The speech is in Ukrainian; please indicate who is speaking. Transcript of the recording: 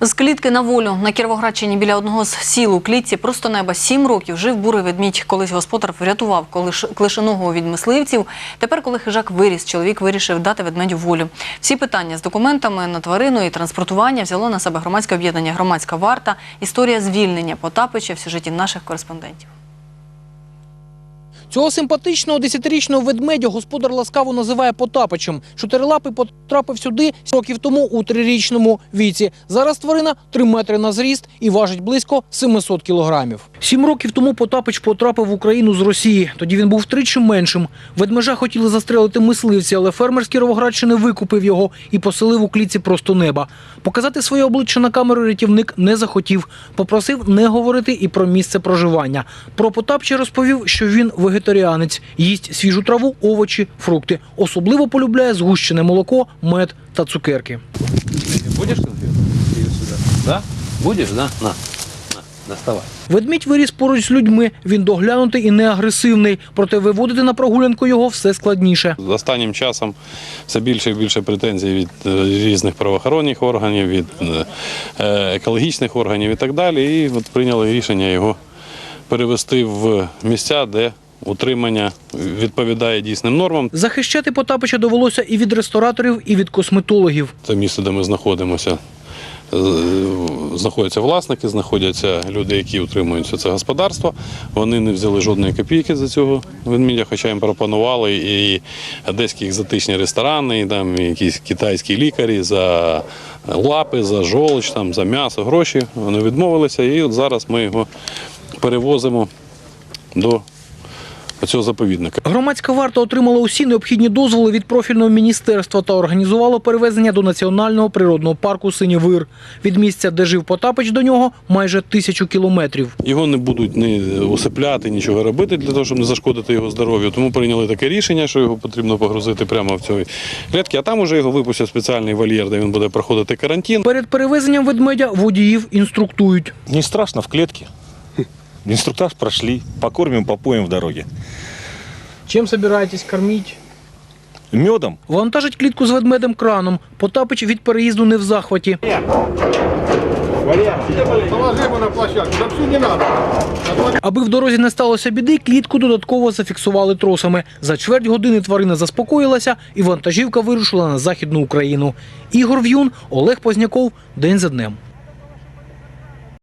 Speaker 1: З клітки на волю на Кіровоградщині біля одного з сіл у клітці просто неба сім років жив бурий ведмідь. Колись господар врятував клишеного від мисливців. Тепер, коли хижак виріс, чоловік вирішив дати ведмедю волю. Всі питання з документами на тварину і транспортування взяло на себе громадське об'єднання Громадська варта. Історія звільнення Потапича в сюжеті наших кореспондентів.
Speaker 2: Цього симпатичного десятирічного ведмедя господар ласкаво називає Потапичем. Чотирилапий потрапив сюди років тому у трирічному віці. Зараз тварина 3 метри на зріст і важить близько 700 кілограмів. Сім років тому Потапич потрапив в Україну з Росії. Тоді він був втричі меншим. Ведмежа хотіли застрелити мисливці, але фермер з Кіровоградщини викупив його і поселив у клітці просто неба. Показати своє обличчя на камеру рятівник не захотів. Попросив не говорити і про місце проживання. Про Потапча розповів, що він вегетаріанець, їсть свіжу траву, овочі, фрукти. Особливо полюбляє згущене молоко, мед та цукерки.
Speaker 3: Будешь конфету? Или? Да? Будешь, да? На, на.
Speaker 2: Ведмідь виріс поруч з людьми. Він доглянутий і не агресивний. Проте виводити на прогулянку його все складніше.
Speaker 4: З Останнім часом все більше і більше претензій від е, різних правоохоронних органів, від е, е, екологічних органів і так далі. І от прийняли рішення його перевести в місця, де утримання відповідає дійсним нормам.
Speaker 2: Захищати Потапича довелося і від рестораторів, і від косметологів.
Speaker 4: Це місце, де ми знаходимося. Е, Знаходяться власники, знаходяться люди, які утримуються це господарство. Вони не взяли жодної копійки за цього ведмідя, хоча їм пропонували і одеські екзотичні ресторани, і там якісь китайські лікарі за лапи, за жолч, там, за м'ясо, гроші. Вони відмовилися, і от зараз ми його перевозимо до цього заповідника.
Speaker 2: Громадська варта отримала усі необхідні дозволи від профільного міністерства та організувала перевезення до національного природного парку Синєвир. Від місця, де жив Потапич, до нього майже тисячу кілометрів.
Speaker 4: Його не будуть ні усипляти, нічого робити для того, щоб не зашкодити його здоров'ю. Тому прийняли таке рішення, що його потрібно погрузити прямо в цій клітці, а там уже його випустять спеціальний вольєр, де він буде проходити карантин.
Speaker 2: Перед перевезенням ведмедя водіїв інструктують.
Speaker 5: Не страшно в клетке. Инструктаж прошли, покормим, попоем в дороге.
Speaker 2: Чим собираєтесь кормити?
Speaker 5: Медом
Speaker 2: Вантажить клітку з ведмедем краном. Потапич від переїзду не в захваті.
Speaker 6: Положи его на площадку, да всю не надо.
Speaker 2: Аби в дорозі не сталося біди, клітку додатково зафіксували тросами. За чверть години тварина заспокоїлася, і вантажівка вирушила на західну Україну. Ігор В'юн, Олег Позняков. День за днем.